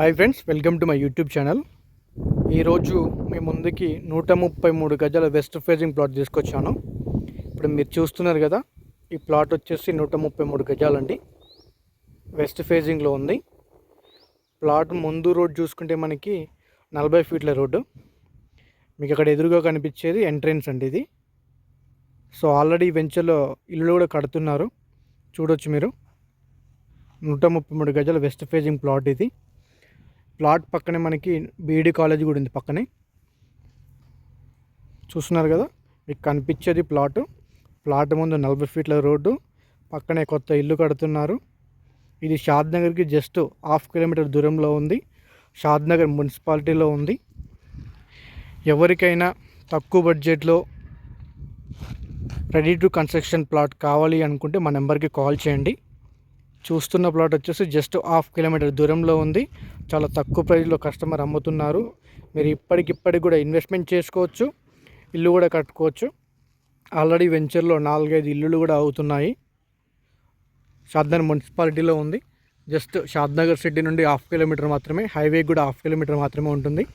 Hi friends welcome to my YouTube channel. ఈరోజు మీ ముందుకి నూట ముప్పై మూడు గజాల వెస్ట్ ఫేజింగ్ ప్లాట్ తీసుకొచ్చాను. ఇప్పుడు మీరు చూస్తున్నారు కదా ఈ ప్లాట్ వచ్చేసి నూట ముప్పై మూడు గజాలండి. వెస్ట్ ఫేజింగ్లో ఉంది. ప్లాట్ ముందు రోడ్ చూసుకుంటే మనకి నలభై ఫీట్ల రోడ్డు. మీకు అక్కడ ఎదురుగా కనిపించేది ఎంట్రెన్స్ అండి ఇది. సో ఆల్రెడీ వెంచర్లో ఇల్లు కూడా కడుతున్నారు. చూడొచ్చు మీరు. నూట ముప్పై మూడు గజాల వెస్ట్ ఫేజింగ్ ప్లాట్ ఇది. ప్లాట్ పక్కనే మనకి బీఈడి కాలేజ్ కూడా ఉంది పక్కనే. చూస్తున్నారు కదా? మీకు కనిపించేది ప్లాట్. ప్లాట్ ముందు నలభై ఫీట్ల రోడ్డు. పక్కనే కొత్త ఇల్లు కడుతున్నారు. ఇది షాద్ నగర్కి జస్ట్ హాఫ్ కిలోమీటర్ దూరంలో ఉంది. షాద్ నగర్ మున్సిపాలిటీలో ఉంది. ఎవరికైనా తక్కువ బడ్జెట్లో రెడీ టు కన్స్ట్రక్షన్ ప్లాట్ కావాలి అనుకుంటే మా నెంబర్కి కాల్ చేయండి. చూస్తున్న ప్లాట్ వచ్చేసి జస్ట్ హాఫ్ కిలోమీటర్ దూరంలో ఉంది. చాలా తక్కువ ప్రైస్లో కస్టమర్ అమ్ముతున్నారు. మీరు ఇప్పటికిప్పటికి కూడా ఇన్వెస్ట్మెంట్ చేసుకోవచ్చు ఇల్లు కూడా కట్టుకోవచ్చు. ఆల్రెడీ వెంచర్లో నాలుగైదు ఇల్లులు కూడా అవుతున్నాయి. షాద్నగర్ మున్సిపాలిటీలో ఉంది. జస్ట్ షాద్నగర్ సిటీ నుండి హాఫ్ కిలోమీటర్ మాత్రమే హైవే కూడా హాఫ్ కిలోమీటర్ మాత్రమే ఉంటుంది.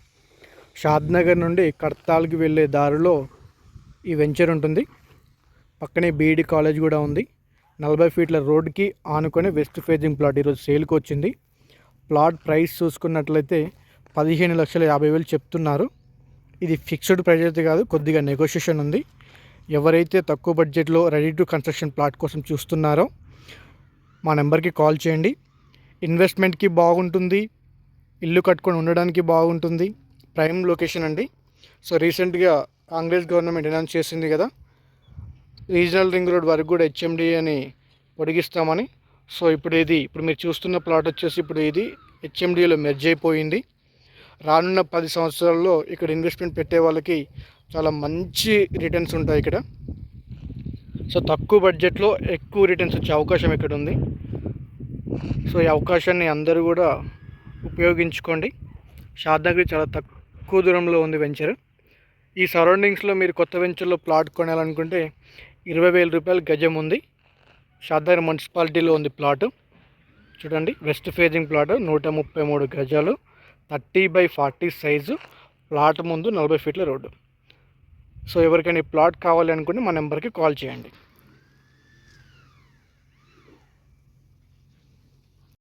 షాద్నగర్ నుండి కడతాల్కి వెళ్ళే దారిలో ఈ వెంచర్ ఉంటుంది. పక్కనే బీఈడి కాలేజ్ కూడా ఉంది. నలభై ఫీట్ల రోడ్కి ఆనుకొని వెస్ట్ ఫేజింగ్ ప్లాట్ ఈరోజు సేల్కి వచ్చింది. ప్లాట్ ప్రైస్ చూసుకున్నట్లయితే పదిహేను లక్షల యాభై వేలు చెప్తున్నారు. ఇది ఫిక్స్డ్ ప్రైస్ అయితే కాదు కొద్దిగా నెగోషియేషన్ ఉంది. ఎవరైతే తక్కువ బడ్జెట్లో రెడీ టు కన్స్ట్రక్షన్ ప్లాట్ కోసం చూస్తున్నారో మా నెంబర్కి కాల్ చేయండి. ఇన్వెస్ట్మెంట్కి బాగుంటుంది ఇల్లు కట్టుకొని ఉండడానికి బాగుంటుంది. ప్రైమ్ లొకేషన్ అండి. సో రీసెంట్గా కాంగ్రెస్ గవర్నమెంట్ అనౌన్స్ చేసింది కదా రీజనల్ రింగ్ రోడ్ వరకు కూడా హెచ్ఎండి అని పొడిగిస్తామని. సో ఇప్పుడు ఇది ఇప్పుడు మీరు చూస్తున్న ప్లాట్ వచ్చేసి ఇప్పుడు ఇది హెచ్ఎండిలో మెర్జ్ అయిపోయింది. రానున్న పది సంవత్సరాల్లో ఇక్కడ ఇన్వెస్ట్మెంట్ పెట్టే వాళ్ళకి చాలా మంచి రిటర్న్స్ ఉంటాయి ఇక్కడ. సో తక్కువ బడ్జెట్లో ఎక్కువ రిటర్న్స్ వచ్చే అవకాశం ఇక్కడ ఉంది. సో ఈ అవకాశాన్ని అందరూ కూడా ఉపయోగించుకోండి. షాద్నగర్ చాలా తక్కువ దూరంలో ఉంది వెంచర్ ఈ సరౌండింగ్స్లో మీరు కొత్త వెంచర్లో ప్లాట్ కొనాలనుకుంటే ఇరవై వేల రూపాయలు గజం ఉంది. షాదార్ మున్సిపాలిటీలో ఉంది ప్లాటు. చూడండి వెస్ట్ ఫేజింగ్ ప్లాట్ నూట ముప్పై మూడు గజాలు thirty by forty size plot ముందు నలభై ఫీట్ల రోడ్డు. సో ఎవరికైనా ఈ ప్లాట్ కావాలి అనుకుంటే మా నెంబర్కి కాల్ చేయండి.